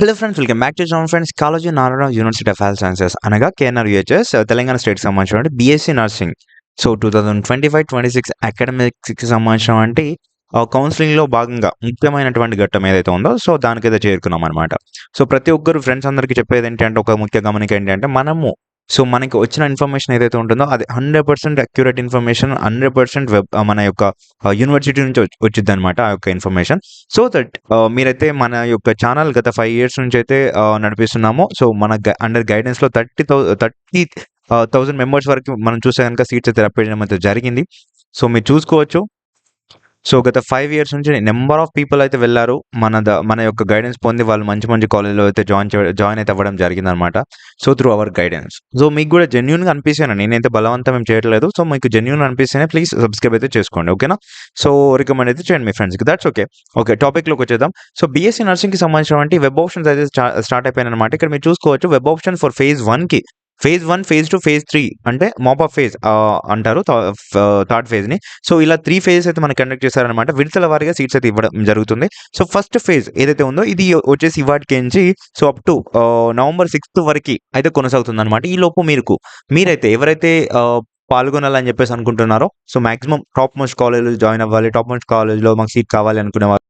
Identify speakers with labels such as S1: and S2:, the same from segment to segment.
S1: Hello friends welcome back to John friends Kaloji Narayana university of health sciences అనగా KNR UHS Telangana స్టేట్కి సంబంధించిన BSc nursing so two thousand twenty five twenty six అకాడమిక్స్కి సంబంధించిన వంటి కౌన్సిలింగ్లో భాగంగా ముఖ్యమైనటువంటి ఘట్టం ఏదైతే ఉందో సో దానికైతే చేరుకున్నాం అనమాట సో ప్రతి ఒక్కరు ఫ్రెండ్స్ అందరికీ చెప్పేది ఏంటంటే ఒక ముఖ్య గమనిక ఏంటంటే మనము సో మనకి వచ్చిన ఇన్ఫర్మేషన్ ఏదైతే ఉంటుందో అది hundred percent accurate information hundred percent web మన యొక్క యూనివర్సిటీ నుంచి వచ్చింది అనమాట ఆ యొక్క ఇన్ఫర్మేషన్ సో దట్ మీరైతే మన యొక్క ఛానల్ గత ఫైవ్ ఇయర్స్ నుంచి అయితే నడిపిస్తున్నాము. సో మన under గైడెన్స్లో thirty thou thirty thousand members వరకు మనం చూసే కనుక సీట్స్ అయితే రప్పేయడం అయితే జరిగింది. సో మీరు చూసుకోవచ్చు. సో గత ఫైవ్ ఇయర్స్ నుంచి నెంబర్ ఆఫ్ పీపుల్ అయితే వెళ్ళారు. మన ద మన యొక్క గైడెన్స్ పొంది వాళ్ళు మంచి మంచి కాలేజ్లో అయితే జాయిన్ జాయిన్ అయితే అవ్వడం జరిగింది అనమాట so through our guidance so మీకు కూడా జెన్యున్గా అనిపిస్తాను నేనైతే బలవంతం ఏం చేయట్లేదు. సో మీకు జెన్యున్ అనిపిస్తేనే ప్లీజ్ సబ్స్క్రైబ్ అయితే చేసుకోండి ఓకేనా సో రికమెండ్ అయితే చేయండి మీ ఫ్రెండ్స్కి దట్స్ ఓకే ఓకే టాపిక్లోకి వచ్చేద్దాం. సో బీఎస్సీ నర్సింగ్కి సంబంధించినటువంటి వెబ్ ఆప్షన్స్ అయితే స్టార్ట్ అయిపోయినాయి అనమాట ఇక్కడ మీరు చూసుకోవచ్చు వెబ్ ఆప్షన్ ఫర్ ఫేజ్ వన్కి phase one phase two phase three అంటే మాప్ ఆఫ్ ఫేజ్ అంటారు థర్డ్ ఫేజ్ని సో ఇలా త్రీ ఫేజెస్ అయితే మనకి కండక్ట్ చేశారనమాట విడతల వారిగా సీట్స్ అయితే ఇవ్వడం జరుగుతుంది. సో ఫస్ట్ ఫేజ్ ఏదైతే ఉందో ఇది వచ్చేసి ఇవాటికి నుంచి so up to November sixth వరకు అయితే కొనసాగుతుంది అనమాట ఈ లోపు మీరు మీరైతే ఎవరైతే పాల్గొనాలని చెప్పేసి అనుకుంటున్నారో so maximum top most college join అవ్వాలి టాప్ మోస్ట్ కాలేజ్లో మాకు సీట్ కావాలి అనుకునే వాళ్ళు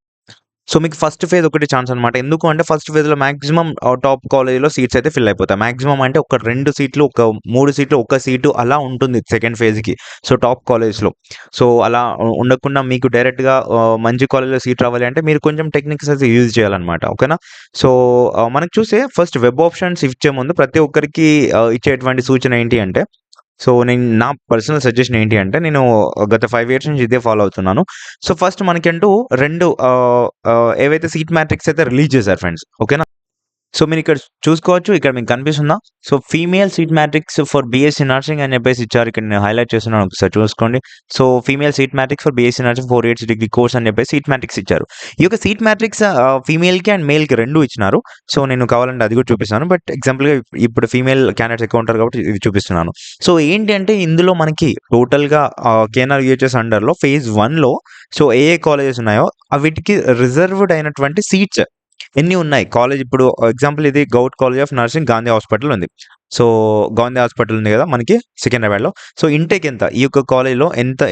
S1: సో మీకు ఫస్ట్ ఫేజ్ ఒకటి ఛాన్స్ అనమాట ఎందుకు అంటే ఫస్ట్ ఫేజ్లో మాక్సిమం టాప్ కాలేజ్లో సీట్స్ అయితే ఫిల్ అయిపోతాయి. మాక్సిమం అంటే ఒక రెండు సీట్లు ఒక మూడు సీట్లు ఒక సీటు అలా ఉంటుంది సెకండ్ ఫేజ్కి సో టాప్ కాలేజ్లో సో అలా ఉండకుండా మీకు డైరెక్ట్గా uh, మంచి కాలేజ్లో సీట్ రావాలి అంటే మీరు కొంచెం టెక్నిక్స్ అయితే యూజ్ చేయాలన్నమాట. ఓకేనా సో uh, మనకు చూస్తే ఫస్ట్ వెబ్ ఆప్షన్స్ ఇచ్చే ముందు ప్రతి ఒక్కరికి uh, ఇచ్చేటువంటి సూచన ఏంటి అంటే సో నేను నా పర్సనల్ సజెషన్ ఏంటి అంటే నేను గత ఫైవ్ ఇయర్స్ నుంచి ఇదే ఫాలో అవుతున్నాను. సో ఫస్ట్ మనకంటూ రెండు ఏవైతే సీట్ మ్యాట్రిక్స్ అయితే రిలీజ్ చేశారు ఫ్రెండ్స్ ఓకేనా సో మీరు ఇక్కడ చూసుకోవచ్చు ఇక్కడ మీకు కనిపిస్తుందా? So female seat matrix for BSc nursing అని చెప్పేసి ఇచ్చారు. ఇక్కడ నేను హైలైట్ చేస్తున్నాను ఒకసారి చూసుకోండి. So female seat matrix for BSc nursing four years degree course అని చెప్పేసి సీట్ మ్యాట్రిక్స్ ఇచ్చారు. ఈ యొక్క సీట్ మ్యాట్రిక్స్ ఫీమేల్కి అండ్ మేల్కి రెండు ఇచ్చినారు. సో నేను కావాలంటే అది కూడా చూపిస్తాను. బట్ ఎగ్జాంపుల్గా ఇప్పుడు ఫీమేల్ క్యాండిడేట్స్ ఎక్కువ ఉంటారు కాబట్టి ఇది చూపిస్తున్నాను. సో ఏంటి అంటే ఇందులో మనకి టోటల్గా కేఎన్ఆర్ యూహెచ్ఎస్ అండర్లో ఫేజ్ వన్లో సో ఏ ఏ కాలేజెస్ ఉన్నాయో వీటికి రిజర్వ్డ్ అయినటువంటి సీట్స్ ఎన్ని ఉన్నాయి? కాలేజ్ ఇప్పుడు ఎగ్జాంపుల్ ఇది govt college of nursing Gandhi hospital ఉంది. సో గాంధీ హాస్పిటల్ ఉంది కదా మనకి సికింద్రాబాద్లో. సో ఇంటేక్ ఎంత? ఈ యొక్క కాలేజ్లో ఎంత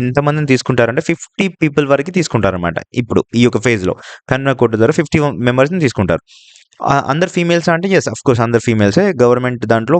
S1: ఎంతమందిని తీసుకుంటారంటే ఫిఫ్టీ పీపుల్ వరకు తీసుకుంటారనమాట ఇప్పుడు ఈ యొక్క ఫేజ్లో. కన్నా కోర్టు ద్వారా ఫిఫ్టీ మెంబర్స్ని తీసుకుంటారు. అందరు ఫీమేల్స్ అంటే? ఎస్ అఫ్ కోర్స్ అందరు ఫీమేల్సే. గవర్నమెంట్ దాంట్లో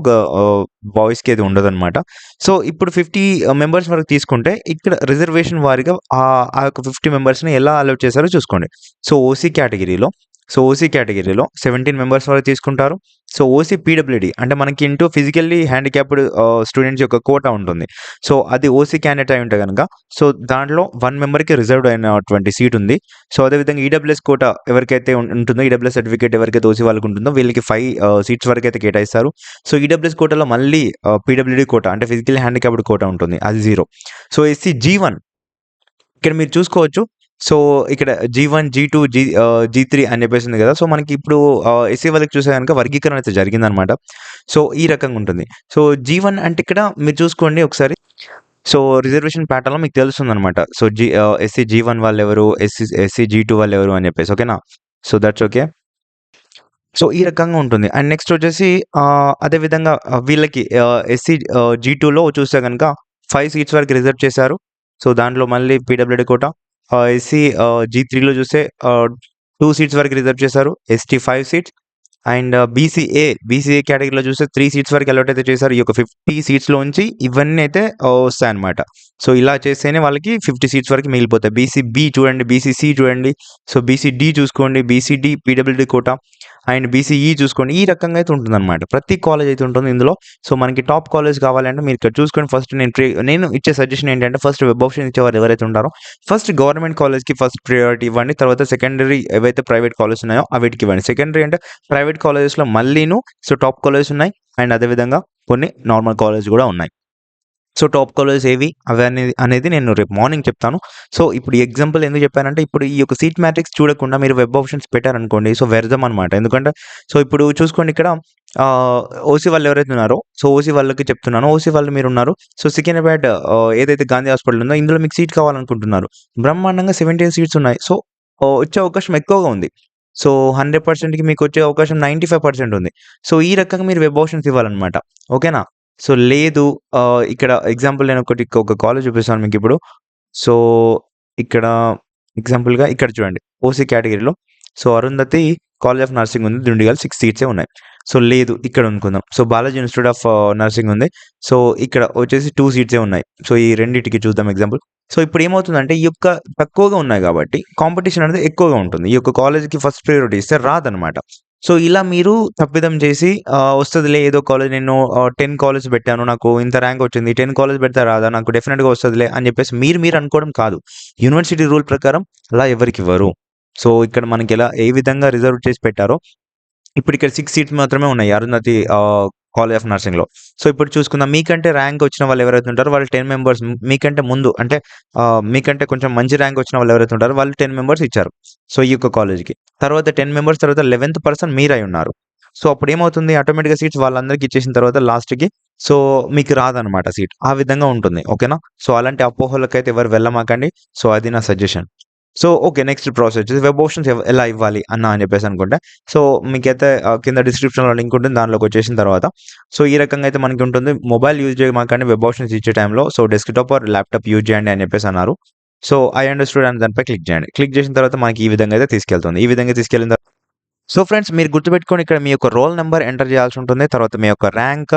S1: బాయ్స్కి అది ఉండదు అనమాట సో ఇప్పుడు ఫిఫ్టీ మెంబర్స్ వరకు తీసుకుంటే ఇక్కడ రిజర్వేషన్ వారిగా ఆ ఆ యొక్క ఫిఫ్టీ మెంబర్స్ని ఎలా అలౌట్ చేశారో చూసుకోండి. సో ఓసీ కేటగిరీలో సో ఓసీ కేటగిరీలో సెవెంటీన్ మెంబర్స్ వరకు తీసుకుంటారు. సో ఓసీ పీడబ్ల్యూడి అంటే మనకి ఇంటూ ఫిజికల్లీ హ్యాండిక్యాప్డ్ స్టూడెంట్స్ యొక్క కోటా ఉంటుంది. సో అది ఓసీ క్యాండిడేట్ అయి ఉంటే కనుక సో దాంట్లో వన్ మెంబర్కి రిజర్వ్డ్ అయినటువంటి సీట్ ఉంది. సో అదేవిధంగా ఈడబ్ల్యూఎస్ కోటా ఎవరికైతే ఉంటుందో ఈడబ్ల్యూఎస్ సర్టిఫికేట్ ఎవరికైతే ఓసీ వాళ్ళకి ఉంటుందో వీళ్ళకి ఫైవ్ సీట్స్ వరకు అయితే కేటాయిస్తారు. సో ఈడబ్ల్యూఎస్ కోటాలో మళ్ళీ పీడబ్ల్యూడి కోటా అంటే ఫిజికల్ హ్యాండిక్యాప్డ్ కోటా ఉంటుంది. అది zero so SC G one ఇక్కడ మీరు చూసుకోవచ్చు. సో ఇక్కడ G one G two G G three అని చెప్పేసి ఉంది కదా. సో మనకి ఇప్పుడు ఎస్సీ వాళ్ళకి చూసే కనుక వర్గీకరణ అయితే జరిగిందనమాట. సో ఈ రకంగా ఉంటుంది. సో జీ వన్ అంటే ఇక్కడ మీరు చూసుకోండి ఒకసారి. సో రిజర్వేషన్ ప్యాటర్న్లో మీకు తెలుస్తుంది అనమాట so G SC G one వాళ్ళు ఎవరు ఎస్సీ ఎస్సీ జీ టూ వాళ్ళు ఎవరు అని చెప్పేసి ఓకేనా? సో దట్స్ ఓకే సో ఈ రకంగా ఉంటుంది. అండ్ నెక్స్ట్ వచ్చేసి అదేవిధంగా వీళ్ళకి ఎస్సీ జీ టూలో చూస్తే కనుక ఫైవ్ సీట్స్ వరకు రిజర్వ్ చేశారు. సో దాంట్లో మళ్ళీ పీడబ్ల్యూడీ కోట. ఎస్సీ జీ త్రీలో చూస్తే టూ సీట్స్ వరకు రిజర్వ్ చేశారు ST five seats and BCA BCA కేటగిరీలో చూస్తే త్రీ సీట్స్ వరకు అలౌట్ అయితే చేశారు. ఈ యొక్క ఫిఫ్టీ సీట్స్లోంచి ఇవన్నీ అయితే వస్తాయి అన్నమాట సో ఇలా చేస్తేనే వాళ్ళకి ఫిఫ్టీ సీట్స్ వరకు మిగిలిపోతాయి. బీసీ బి చూడండి బీసీసీ చూడండి. సో బీసీడీ చూసుకోండి. BCD PWD quota and BCE e చూసుకోండి. ఈ రకంగా అయితే ఉంటుంది అనమాట ప్రతి కాలేజ్ అయితే ఉంటుంది ఇందులో. సో మనకి టాప్ కాలేజ్ కావాలంటే మీరు ఇక్కడ చూసుకొని ఫస్ట్ నేను ట్రే నేను ఇచ్చే సజెషన్ ఏంటంటే ఫస్ట్ వెబ్ ఆప్షన్ ఇచ్చేవారు ఎవరైతే ఉంటారో ఫస్ట్ గవర్నమెంట్ కాలేజ్కి ఫస్ట్ ప్రియారిటీ ఇవ్వండి. తర్వాత సెకండరీ ఏవైతే ప్రైవేట్ కాలేజ్ ఉన్నాయో అవిటికి ఇవ్వండి. సెకండరీ అంటే ప్రైవేట్ కాలేజెస్లో మళ్ళీను సో టాప్ కాలేజెస్ ఉన్నాయి. అండ్ అదేవిధంగా కొన్ని నార్మల్ కాలేజ్ కూడా ఉన్నాయి. సో టాప్ కాలేజెస్ ఏవి? అవన్నీ అనేది నేను రేపు మార్నింగ్ చెప్తాను. సో ఇప్పుడు ఎగ్జాంపుల్ ఎందుకు చెప్పానంటే ఇప్పుడు ఈ యొక్క సీట్ మ్యాట్రిక్స్ చూడకుండా మీరు వెబ్ ఆప్షన్స్ పెట్టారనుకోండి సో వ్యర్థం అనమాట ఎందుకంటే సో ఇప్పుడు చూసుకోండి ఇక్కడ ఓసీ వాళ్ళు ఎవరైతే ఉన్నారో సో ఓసీ వాళ్ళకి చెప్తున్నాను. ఓసీ వాళ్ళు మీరు ఉన్నారు సో సికింద్రాబాద్ ఏదైతే గాంధీ హాస్పిటల్ ఉందో ఇందులో మీకు సీట్ కావాలనుకుంటున్నారు. బ్రహ్మాండంగా సెవెంటీన్ సీట్స్ ఉన్నాయి. సో వచ్చే అవకాశం ఎక్కువగా ఉంది. సో 100%కి వచ్చే అవకాశం 95% ఉంది. సో ఈ రకంగా మీరు వెబ్ ఆప్షన్స్ ఇవ్వాలనమాట. ఓకేనా? సో లేదు ఇక్కడ ఎగ్జాంపుల్ నేనొకటి ఒక కాలేజ్ చూపిస్తాను మీకు ఇప్పుడు సో ఇక్కడ ఎగ్జాంపుల్‌గా ఇక్కడ చూడండి. ఓసీ కేటగిరీలో so Arundhati college of nursing ఉంది. దుండిగల్ సిక్స్ సీట్సే ఉన్నాయి. సో లేదు ఇక్కడ అనుకుందాం. So Balaji institute of nursing ఉంది. సో ఇక్కడ వచ్చేసి టూ సీట్సే ఉన్నాయి. సో ఈ రెండింటికి చూద్దాం ఎగ్జాంపుల్. సో ఇప్పుడు ఏమవుతుందంటే ఈ యొక్క తక్కువగా ఉన్నాయి కాబట్టి కాంపిటీషన్ అనేది ఎక్కువగా ఉంటుంది. ఈ యొక్క కాలేజ్‌కి ఫస్ట్ ప్రయారిటీ ఇస్తే రాదనమాట. సో ఇలా మీరు తప్పిదం చేసి వస్తుందిలే ఏదో కాలేజ్ నేను టెన్ కాలేజ్ పెట్టాను. నాకు ఇంత ర్యాంక్ వచ్చింది. 10 కాలేజ్ పెడితే రాదా? నాకు డెఫినెట్గా వస్తుందిలే అని చెప్పేసి మీరు మీరు అనుకోవడం కాదు. యూనివర్సిటీ రూల్ ప్రకారం అలా ఎవరికి ఇవ్వరు సో ఇక్కడ మనకి ఎలా ఏ విధంగా రిజర్వ్ చేసి పెట్టారో ఇప్పుడు ఇక్కడ సిక్స్ సీట్స్ మాత్రమే ఉన్నాయి అరుంధతి కాలేజ్ ఆఫ్ నర్సింగ్‌లో. సో ఇప్పుడు చూసుకుందాం మీకంటే ర్యాంక్ వచ్చిన వాళ్ళు ఎవరైతే ఉంటారో వాళ్ళు 10 మెంబర్స్ మీకంటే ముందు అంటే మీకంటే కొంచెం మంచి ర్యాంక్ వచ్చిన వాళ్ళు ఎవరైతే ఉంటారో వాళ్ళు 10 మెంబర్స్ ఇచ్చారు. సో ఈ యొక్క కాలేజ్‌కి. తర్వాత 10 మెంబర్స్ తర్వాత 11థ్ పర్సన్ మీరై ఉన్నారు. సో అప్పుడు ఏమవుతుంది ఆటోమేటిక్‌గా సీట్స్ వాళ్ళందరికి ఇచ్చేసిన తర్వాత లాస్ట్‌కి సో మీకు రాదనమాట సీట్. ఆ విధంగా ఉంటుంది. ఓకేనా? సో అలాంటి అపోహలకైతే ఎవరు వెళ్ళమాకండి. సో అది నా suggestion. So okay. Next process వచ్చేసి వెబ్ ఆప్షన్స్ ఎలా ఇవ్వాలి అన్నా అని చెప్పేసి అనుకుంటే సో మీకైతే కింద డిస్క్రిప్షన్‌లో లింక్ ఉంటుంది. దానిలోకి వచ్చేసిన తర్వాత సో ఈ రకంగా అయితే మనకి ఉంటుంది. మొబైల్ యూజ్ చేయమాకండి వెబ్ ఆప్షన్స్ ఇచ్చే టైంలో. So desktop or laptop use చేయండి అని చెప్పేసి అన్నారు. సో ఐ అండర్‌స్టూడ్ అని దానిపై క్లిక్ చేయండి. క్లిక్ చేసిన తర్వాత మనకి ఈ విధంగా అయితే తీసుకెళ్తుంది. ఈ విధంగా తీసుకెళ్ళిన తర్వాత సో ఫ్రెండ్స్ మీరు గుర్తుపెట్టుకొని ఇక్కడ మీ యొక్క రోల్ నెంబర్ ఎంటర్ చేయాల్సి ఉంటుంది. తర్వాత మీ యొక్క ర్యాంక్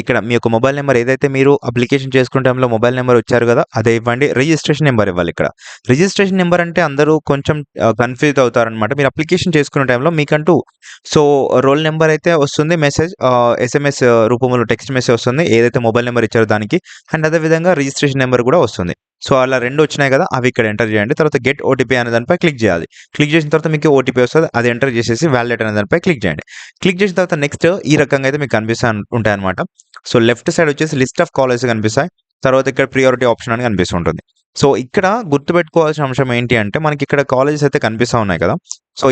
S1: ఇక్కడ మీ యొక్క మొబైల్ నెంబర్ ఏదైతే మీరు అప్లికేషన్ చేసుకునే టైంలో మొబైల్ నెంబర్ వచ్చారు కదా! అదే ఇవ్వండి. రిజిస్ట్రేషన్ నెంబర్ ఇవ్వాలి ఇక్కడ. రిజిస్ట్రేషన్ నెంబర్ అంటే అందరూ కొంచెం కన్‌ఫ్యూజ్ అవుతారనమాట. మీరు అప్లికేషన్ చేసుకునే టైంలో మీకంటూ సో రోల్ నెంబర్ అయితే వస్తుంది. మెసేజ్ ఎస్ఎంఎస్ రూపంలో టెక్స్ట్ మెసేజ్ వస్తుంది. ఏదైతే మొబైల్ నెంబర్ ఇచ్చారో దానికి. అండ్ అదే విధంగా రిజిస్ట్రేషన్ నెంబర్ కూడా వస్తుంది. సో అలా రెండు వచ్చినాయి కదా! అవి ఇక్కడ ఎంటర్ చేయండి. తర్వాత గెట్ ఓటీపీ అనే దానిపై క్లిక్ చేయాలి. క్లిక్ చేసిన తర్వాత మీకు ఓటీపీ వస్తుంది అది ఎంటర్ చేసేసి వ్యాలెట్ అనే దానిపై క్లిక్ చేయండి. క్లిక్ చేసిన తర్వాత నెక్స్ట్ ఈ రకంగా అయితే మీకు కనిపిస్తా అనమాట సో లెఫ్ట్ సైడ్ వచ్చేసి లిస్ట్ ఆఫ్ కాలేజెస్ కనిపిస్తాయి. తర్వాత ఇక్కడ ప్రియారిటీ ఆప్షన్ అని కనిపిస్తూ ఉంటుంది. సో ఇక్కడ గుర్తుపెట్టుకోవాల్సిన అంశం ఏంటి అంటే మనకి ఇక్కడ కాలేజెస్ అయితే కనిపిస్తా ఉన్నాయి కదా! సో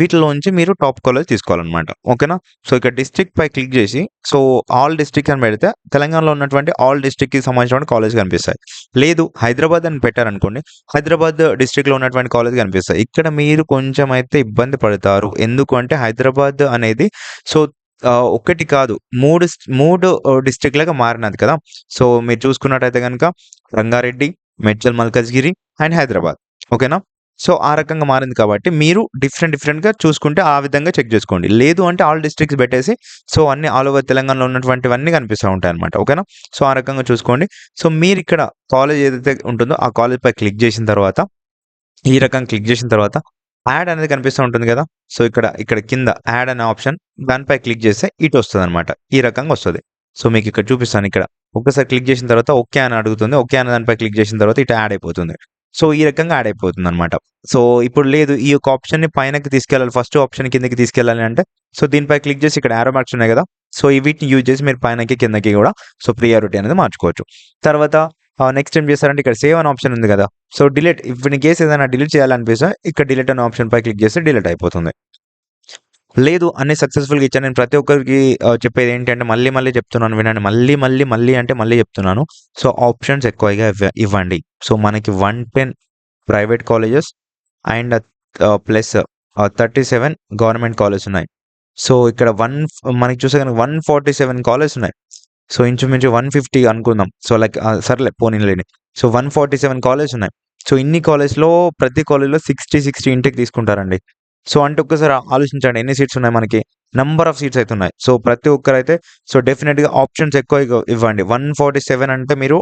S1: వీటిలోంచి మీరు టాప్ కాలేజ్ తీసుకోవాలన్నమాట. ఓకేనా? సో ఇక్కడ డిస్ట్రిక్ట్ పై క్లిక్ చేసి సో ఆల్ డిస్ట్రిక్ట్ అని పెడితే తెలంగాణలో ఉన్నటువంటి ఆల్ డిస్ట్రిక్ట్‌కి సంబంధించిన కాలేజ్ కనిపిస్తాయి. లేదు హైదరాబాద్ అని పెట్టారనుకోండి. హైదరాబాద్ డిస్ట్రిక్ట్‌లో ఉన్నటువంటి కాలేజ్ కనిపిస్తాయి. ఇక్కడ మీరు కొంచెం అయితే ఇబ్బంది పడతారు. ఎందుకు అంటే హైదరాబాద్ అనేది సో ఒకటి కాదు 3 స్ 3 డిస్ట్రిక్ట్‌లుగా మారినది కదా! సో మీరు చూసుకున్నట్టయితే కనుక రంగారెడ్డి, మేడ్చల్ మల్కాజ్గిరి అండ్ హైదరాబాద్. ఓకేనా? సో ఆ రకంగా మారింది కాబట్టి మీరు డిఫరెంట్ డిఫరెంట్‌గా చూసుకుంటే ఆ విధంగా చెక్ చేసుకోండి. లేదు అంటే ఆల్ డిస్ట్రిక్ట్స్ పెట్టేసి సో అన్ని ఆల్ ఓవర్ తెలంగాణలో ఉన్నటువంటివన్నీ కనిపిస్తా ఉంటాయన్నమాట. ఓకేనా? సో ఆ రకంగా చూసుకోండి. సో మీరు ఇక్కడ కాలేజ్ ఏదైతే ఉంటుందో ఆ కాలేజ్ పై క్లిక్ చేసిన తర్వాత ఈ రకం క్లిక్ చేసిన తర్వాత యాడ్ అనేది కనిపిస్తూ ఉంటుంది కదా! సో ఇక్కడ ఇక్కడ కింద యాడ్ అనే ఆప్షన్ దానిపై క్లిక్ చేస్తే ఇటు వస్తుంది అనమాట ఈ రకంగా వస్తుంది సో మీకు ఇక్కడ చూపిస్తాను ఇక్కడ. ఒకసారి క్లిక్ చేసిన తర్వాత ఓకే అని అడుగుతుంది. ఓకే అని దానిపై క్లిక్ చేసిన తర్వాత ఇటు యాడ్ అయిపోతుంది. సో ఈ రకంగా యాడ్ అయిపోతుందన్నమాట. సో ఇప్పుడు లేదు ఈ యొక్క ఆప్షన్‌ని పైనకి తీసుకెళ్ళాలి. ఫస్ట్ ఆప్షన్ కిందకి తీసుకెళ్ళాలి అంటే సో దీనిపై క్లిక్ చేసి ఇక్కడ యారో మార్క్స్ ఉన్నాయి కదా! సో ఈ వీటిని యూజ్ చేసి మీరు పైనకి కిందకి కూడా సో ప్రియారిటీ అనేది మార్చుకోవచ్చు. తర్వాత నెక్స్ట్ ఏం చేస్తారంటే ఇక్కడ సేవ్ అనే ఆప్షన్ ఉంది కదా! సో డిలీట్ ఇప్పుడు కేసు కేస్ ఏదైనా డిలీట్ చేయాలనిపిస్తే ఇక్కడ డిలీట్ అనే ఆప్షన్ పై క్లిక్ చేస్తే డిలీట్ అయిపోతుంది. లేదు అన్ని సక్సెస్‌ఫుల్‌గా ఇచ్చాను. నేను ప్రతి ఒక్కరికి చెప్పేది ఏంటంటే మళ్ళీ మళ్ళీ చెప్తున్నాను వినండి. మళ్ళీ మళ్ళీ మళ్ళీ అంటే మళ్ళీ చెప్తున్నాను. సో ఆప్షన్స్ ఎక్కువగా ఇవ్వ ఇవ్వండి. సో మనకి 110 private colleges and plus thirty seven government colleges ఉన్నాయి. సో ఇక్కడ వన్ మనకి చూస్తే గనుక 147 కాలేజెస్ ఉన్నాయి. సో ఇంచుమించు 150 అనుకుందాం. సో లైక్ సర్లే పోనీలేని so one forty seven college ఉన్నాయి. సో ఇన్ని కాలేజ్‌లో ప్రతి కాలేజ్‌లో సిక్స్టీ సిక్స్టీ ఇంటికి తీసుకుంటారండి. సో అంటే ఒక్కసారి ఆలోచించండి ఎన్ని సీట్స్ ఉన్నాయి మనకి. నంబర్ ఆఫ్ సీట్స్ అయితే ఉన్నాయి. సో ప్రతి ఒక్కరైతే సో డెఫినెట్గా ఆప్షన్స్ ఎక్కువ ఇవ్వండి వన్ ఫార్టీ సెవెన్ అంటే మీరు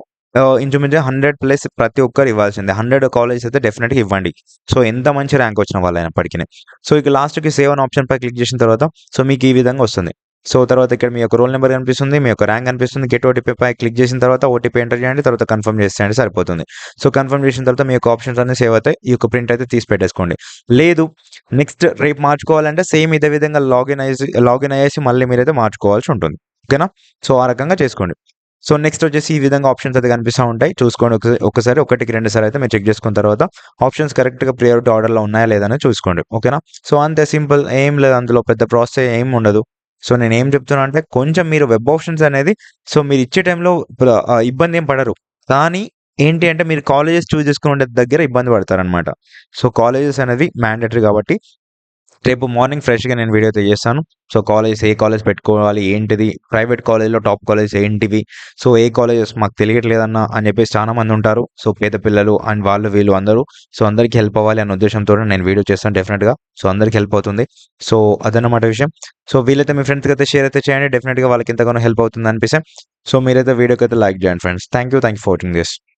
S1: ఇంచుమించు 100 ప్లస్ ప్రతి ఒక్కరు ఇవ్వాల్సిందే. 100 కాలేజెస్ అయితే డెఫినెట్గా ఇవ్వండి. సో ఎంత మంచి ర్యాంక్ వచ్చిన వాళ్ళైనప్పటికిని. సో ఇక లాస్ట్‌కి సేవ్ అనే ఆప్షన్ పై క్లిక్ చేసిన తర్వాత సో మీకు ఈ విధంగా వస్తుంది. సో తర్వాత ఇక్కడ మీ యొక్క రోల్ నెంబర్ కనిపిస్తుంది. మీ యొక్క ర్యాంక్ కనిపిస్తుంది. గెట్ ఓటీపీ పై క్లిక్ చేసిన తర్వాత ఓటీపీ ఎంటర్ చేయండి. తర్వాత కన్ఫర్మ్ చేసేయండి సరిపోతుంది. సో కన్ఫర్మ్ చేసిన తర్వాత మీ యొక్క ఆప్షన్స్ అన్ని సేవ్ అవుతాయి. ఈ యొక్క ప్రింట్ అయితే తీసి పెట్టేసుకోండి. లేదు నెక్స్ట్ రేపు మార్చుకోవాలంటే సేమ్ ఇదే విధంగా లాగిన్ అయ్యేసి లాగిన్ అయ్యేసి మళ్ళీ మీరైతే మార్చుకోవాల్సి ఉంటుంది. ఓకేనా? సో ఆ రకంగా చేసుకోండి. సో నెక్స్ట్ వచ్చేసి ఈ విధంగా ఆప్షన్స్ అయితే కనిపిస్తా ఉంటాయి. చూసుకోండి ఒకసారి ఒకటికి రెండు సార్లు అయితే మీరు చెక్ చేసుకున్న తర్వాత ఆప్షన్స్ కరెక్ట్‌గా ప్రియారిటీ ఆర్డర్‌లో ఉన్నాయా లేదా చూసుకోండి. ఓకేనా? సో అంతే సింపుల్ ఏం లేదు అందులో పెద్ద ప్రాసెస్ ఏం ఉండదు. సో నేను ఏం చెప్తున్నా అంటే కొంచెం మీరు వెబ్ ఆప్షన్స్ అనేది సో మీరు ఇచ్చే టైంలో ఇబ్బంది ఏం పడరు. కానీ ఏంటి అంటే మీరు కాలేజెస్ చూస్ చేసుకునే దగ్గర ఇబ్బంది పడతారనమాట. సో కాలేజెస్ అనేది మ్యాండేటరీ కాబట్టి రేపు మార్నింగ్ ఫ్రెష్‌గా నేను వీడియో చేస్తాను. సో, కాలేజ్ ఏ కాలేజ్ పెట్టుకోవాలి, ఏంటిది, ప్రైవేట్ కాలేజ్‌లో టాప్ కాలేజ్ ఏంటివి, సో, ఏ కాలేజెస్ మాకు తెలియట్లేదన్నా అని చెప్పేసి చాలా మంది ఉంటారు. సో, పేద పిల్లలు అండ్ వాళ్ళు వీళ్ళు అందరూ. సో, అందరికీ హెల్ప్ అవ్వాలి అనే ఉద్దేశంతోనే నేను వీడియో చేస్తాను డెఫినెట్గా సో, అందరికీ హెల్ప్ అవుతుంది. సో, అదన్నమాట విషయం. సో, వీలైతే మీ ఫ్రెండ్స్‌కి అయితే షేర్ అయితే చేయండి. డెఫినెట్గా వాళ్ళకి ఎంతగానో హెల్ప్ అవుతుంది అనిపిస్తే. సో, మీరైతే అయితే లైక్ చేయండి friends. Thank you. Thank you for watching this.